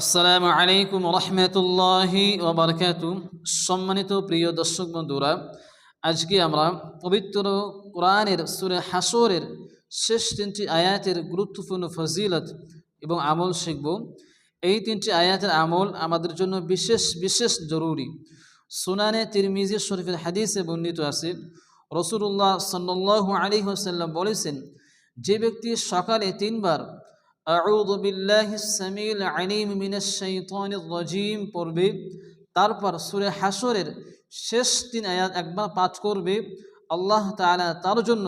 আসসালামু আলাইকুম রহমতুল্লাহি ওবরকাত সম্মানিত প্রিয় দর্শক বন্ধুরা, আজকে আমরা পবিত্র কোরআনের সুরে হাসরের শেষ তিনটি আয়াতের গুরুত্বপূর্ণ ফজিলত এবং আমল শিখব। এই তিনটি আয়াতের আমল আমাদের জন্য বিশেষ বিশেষ জরুরি। সুনানে তিরমিজি শরীফের হাদিসে বর্ণিত আছে রসুল্লাহ সাল্লাহ আলী সাল্লাম বলেছেন, যে ব্যক্তি সকালে তিনবার আউদ বিল্লাহ সামিল আলিম মিনাস শৈতানির রজিম পড়বে। তারপর সুরে হাসরের শেষ তিন আয়াত একবার পাঠ করবে। আল্লাহ তালা তার জন্য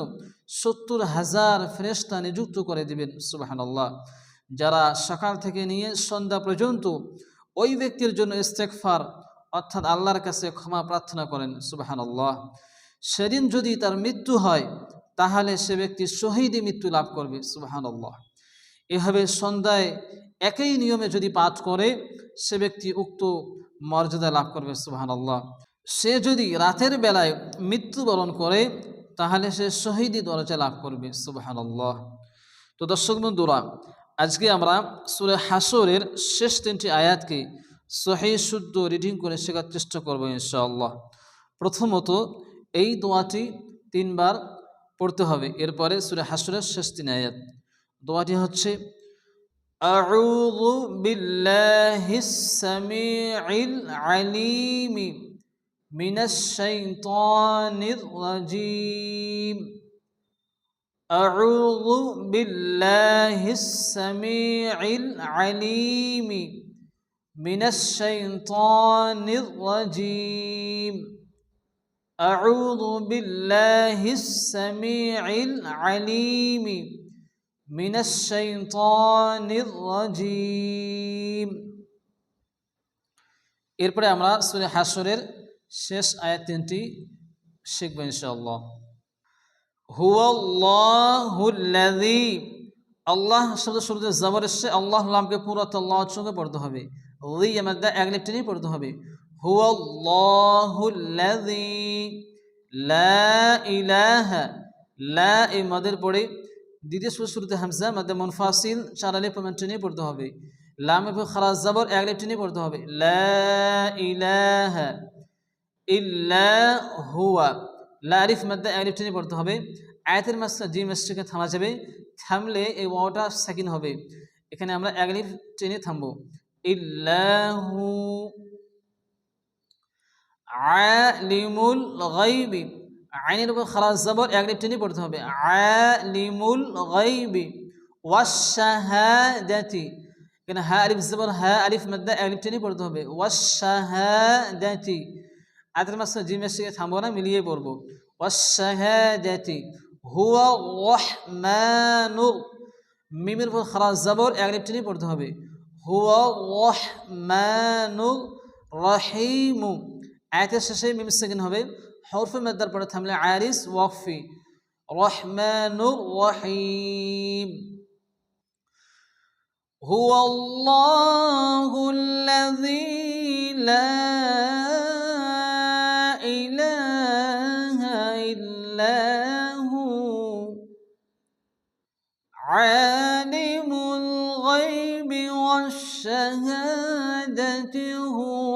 সত্তর হাজার ফেরেস্তা নিযুক্ত করে দেবেন। সুবাহান আল্লাহ যারা সকাল থেকে নিয়ে সন্ধ্যা পর্যন্ত ওই ব্যক্তির জন্য ইস্তেকফার অর্থাৎ আল্লাহর কাছে ক্ষমা প্রার্থনা করেন। সুবাহান আল্লাহ সেদিন যদি তার মৃত্যু হয়, তাহলে সে ব্যক্তি শহীদে মৃত্যু লাভ করবে। সুবাহান আল্লাহ এভাবে সন্ধ্যায় একই নিয়মে যদি পাঠ করে, সে ব্যক্তি উক্ত মর্যাদা লাভ করবে সুবাহান আল্লাহ সে যদি রাতের বেলায় মৃত্যুবরণ করে, তাহলে সে শহীদি দরজা লাভ করবে সুবাহান আল্লাহ তো দর্শক বন্ধুরা, আজকে আমরা সুরে হাসরের শেষ তিনটি আয়াতকে সহি, শুদ্ধ রিডিং করে শেখার চেষ্টা করব ইনশাআল্লাহ। প্রথমত, এই দোয়াটি তিনবার পড়তে হবে, এরপরে সুরে হাসরের শেষ তিন আয়াত। দোয়াটি হচ্ছে أعوذ بالله السميع العليم من الشيطان الرجيم أعوذ بالله السميع العليم من الشيطان الرجيم أعوذ بالله السميع العليم من الشيطان الرجيم এরপরে আমরা সূরা হাসরের শেষ আয়াত তিনটি শিখব ইনশাআল্লাহ হুয়াল্লাহুল্লাযী আল্লাহ শব্দ শুরুতে জবর এসছে আল্লাহ নামকে পুরো আল্লাহ সঙ্গে পড়তে হবে রি আমাদের এক লিফটে নিয়ে পড়তে হবে হুয়াল্লাহুল্লাযী লা ইলাহা লা এই মদের পড়ে দ্বিতীয় সুর শুরুতে হামজা মধ্যে মুনফাসিল চার আলিফ নিয়ে পড়তে হবে। লাম এবং খারাজ জাবর এক আলিফ নিয়ে পড়তে হবে। ইল্লা মধ্যে এক আলিফ নিয়ে পড়তে হবে। আয়াতের মাসটা জি মাসটাকে থামা যাবে, থামলে এই ওয়াটা সেকেন্ড হবে। এখানে আমরা এক আলিফ টেনে থামবো। ইল্লাহু আলিমুল গাইবি আইনের উপর খালাস জবর, এক টেনে পড়তে হবে। আলিমুল গাইবি ওয়াশাহাদাতি এখানে হা, আলিফ জবর, হা, আলিফ মধ্যে এক টেনে পড়তে হবে। ওয়াশাহাদাতি আয়াতের মাসে জি মেসে থামবো না, মিলিয়ে পড়ব। ওয়াশাহাদাতি হুয়া ওয়াহমানু। মিমের উপর খালাস জবর, এক টেনে পড়তে হবে। হুয়া ওয়াহমানু রহিমু। আয়াতের শেষে মিম সেকেন্ড হবে। حرف مدر পরে থামলে আরিস ওয়াকফি রহমানুর রহিম هو الله الذي لا إله إلا هو عالم الغيب والشهادة هو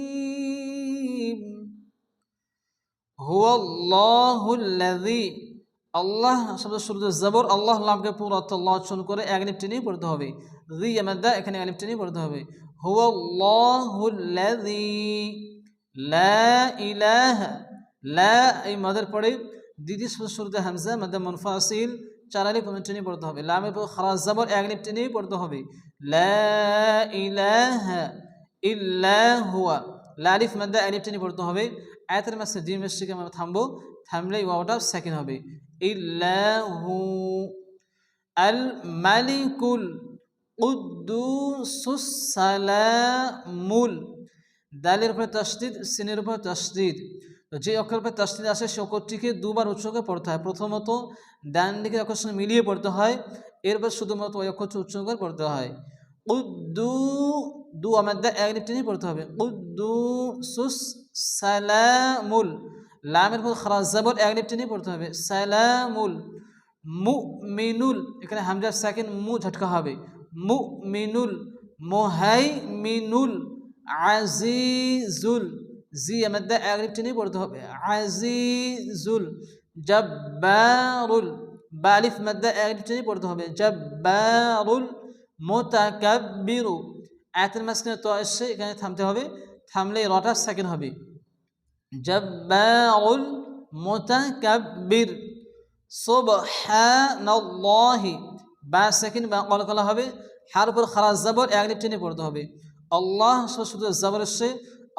হুয়াল্লাহুল্লাযী। আল্লাহ, শব্দ শুরুতে জবর, আল্লাহ লামকে পুরো অর্থ লচন করে এক নিয়ে পড়তে হবে। জি আমাদা এখানে এক লিপটি নিয়ে পড়তে হবে। হুয়াল্লাহুল্লাযী। লা ইলাহা, লা এই মাদার পড়ে দিদি শুরুতে হামজা, মাদা মুনফাসিল চারালি আলিফ টেনে পড়তে হবে। লামে পর খারাজ জবর, এক আলিফ টেনেই পড়তে হবে। লা ইলাহা ইল্লা হুয়া লা আলিফ মাদা আলিফ টেনে পড়তে হবে। আয়াতের মাসে জিম এসটিকে আমরা থামবো, থামলে ওয়াওটা সেকেন্ড হবে। ইল্লাহু আল মালিকুল কুদ্দুসুস সালামুল। দালের উপরে তসদিদ, সিনের উপরে তসদিদ। তো যে অক্ষরের উপরে তসদিদ আসে, সে অক্ষরটিকে দুবার উচ্চকে পড়তে হয়। প্রথমত ডান দিকে অক্ষর সঙ্গে মিলিয়ে পড়তে হয়, এরপর শুধুমাত্র ওই অক্ষরটি উচ্চ পড়তে হয়। উদ্দু, দু আমাদের এক টেনে পড়তে হবে। উদ্দু সুস সালামুল, লামের পর খারাজ জাবর, এক টেনে পড়তে হবে। সালামুল মু মিনুল এখানে হামজা সেকেন্ড মু ঝটকা হবে। মু মিনুল মোহাই মিনুল আজিজুল, জি আমাদের এক টেনে পড়তে হবে। আজিজুল, জব্বারুল, বালিফ মাদ্দা এক টেনে পড়তে হবে। জব্বারুল মোতাকাব্বিরু। আয়াতের মাঝখানে তো এসছে এখানে থামতে হবে। থামলে রটা সেকেন্ড হবে। জব্বারুল মোতাকাব্বির। সুবহানাল্লাহি। বা সেকেন্ড বা কলকলা হবে। হার উপর খারাজ জাবর, এক টেনে পড়তে হবে। আল্লাহ শুধু জাবর এসছে।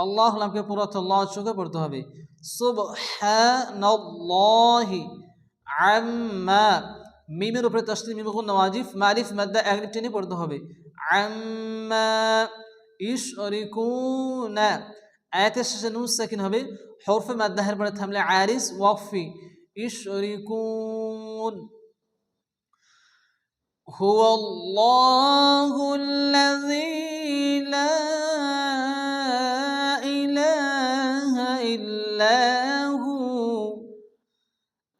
আল্লাহ নামকে পুরো আল্লাহ চোখে পড়তে হবে। সুবহানাল্লাহি আম্মা। মিমের উপরে তসলিম মিম গুণ নওয়াজিফ মারিফ মাদ্দা এক টেনে পড়তে হবে আম্মা ইশরিকুনা আয়াতের শেষে নুন সাকিন হবে হরফে মাদ্দাহের পরে থামলে আরিস ওয়াকফি ইশরিকুন هو الله الذي لا إله إلا هو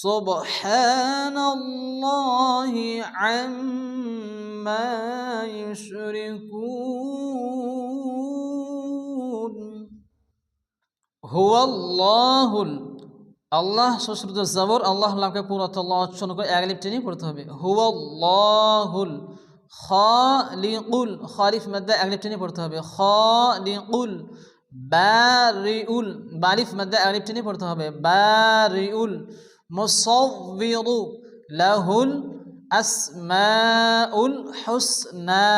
سبحان الله عما يشركون هو الله আল্লাহ সশ্রুত জবর আল্লাহ লাভকে পুরো আল্লাহ উচ্চারণ করে এক লিপ টেনে পড়তে হবে হুয়াল্লাহুল খালিকুল খালিফ মধ্যে এক লিপ টেনে পড়তে হবে খালিকুল বারিউল বারিফ মধ্যে এক লিপ টেনে পড়তে হবে বারিউল মুসাউবিরু লাহুল আসমাউল হুসনা।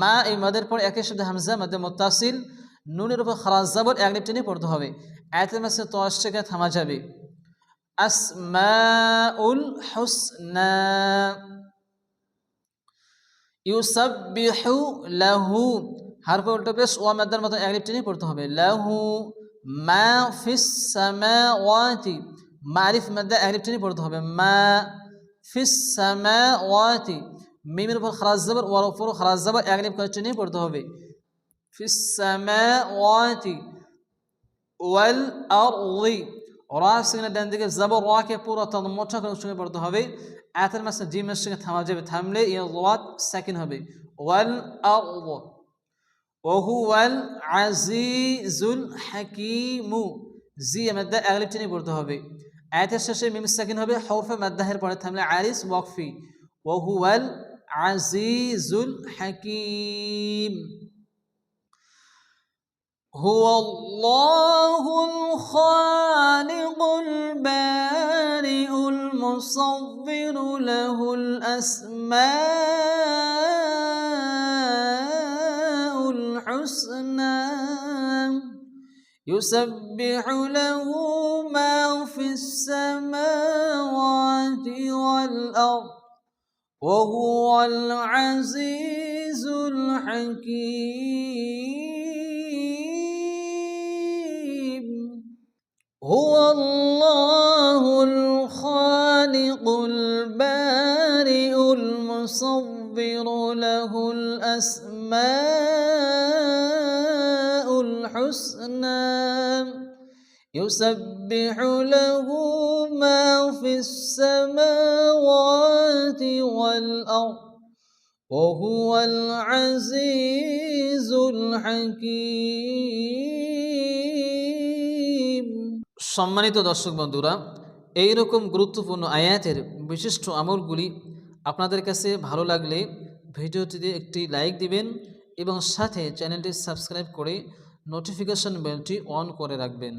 মা এই মাদের পর একের সাথে হামজা মধ্যে মুত্তাসিল নুনের উপর খারাজ জাবর, এক টেনে পড়তে হবে। আয়াতের মাসে তো থেকে থামা যাবে। আসমাউল হুসনা। ইউসাব্বিহু লাহু। হারফ উল্টো পেশ ওয়া মাদার মতো এক টেনে পড়তে হবে। লাহু মা ফিস সামাওয়াতি। মারিফ মাদ্দা লিপ টেনে পড়তে হবে। মা ফিস সামাওয়াতি, মিমের উপর খারাজ জাবর, ওয়ার উপর খারাজ লিপ করে টেনে পড়তে হবে। ফিস সামাওয়াতি, ওয়াল আরদি রা সিগনের ডান দিকে জাবর, রাকে পুরো তাদ মোটা করে সঙ্গে পড়তে হবে। আয়াতের মাসে জিমের সঙ্গে থামা যাবে, থামলে ইয়া রাত সাকিন হবে। ওয়াল আরদ ওহুয়াল আজিজুল হাকিমু, জি মাদ্দা আগলিপ টেনে পড়তে হবে। আয়াতের শেষে মিম সাকিন হবে হরফে মাদ্দাহের পরে থামলে আরিস ওয়াকফি ওহুয়াল আজিজুল হাকিম هو الله الخالق البارئ المصور له الأسماء الحسنى يسبح له ما في السماوات والأرض وهو العزيز الحكيم. هو الله الخالق البارئ المصور له الأسماء الحسنى. يسبح له ما في السماوات والأرض وهو العزيز الحكيم সম্মানিত দর্শক বন্ধুরা এই রকম গুরুত্বপূর্ণ আয়াতের বিশিষ্ট আমলগুলি আপনাদের কাছে ভালো লাগলে ভিডিওটিতে একটি লাইক দিবেন এবং সাথে চ্যানেলটি সাবস্ক্রাইব করে নোটিফিকেশন বেলটি অন করে রাখবেন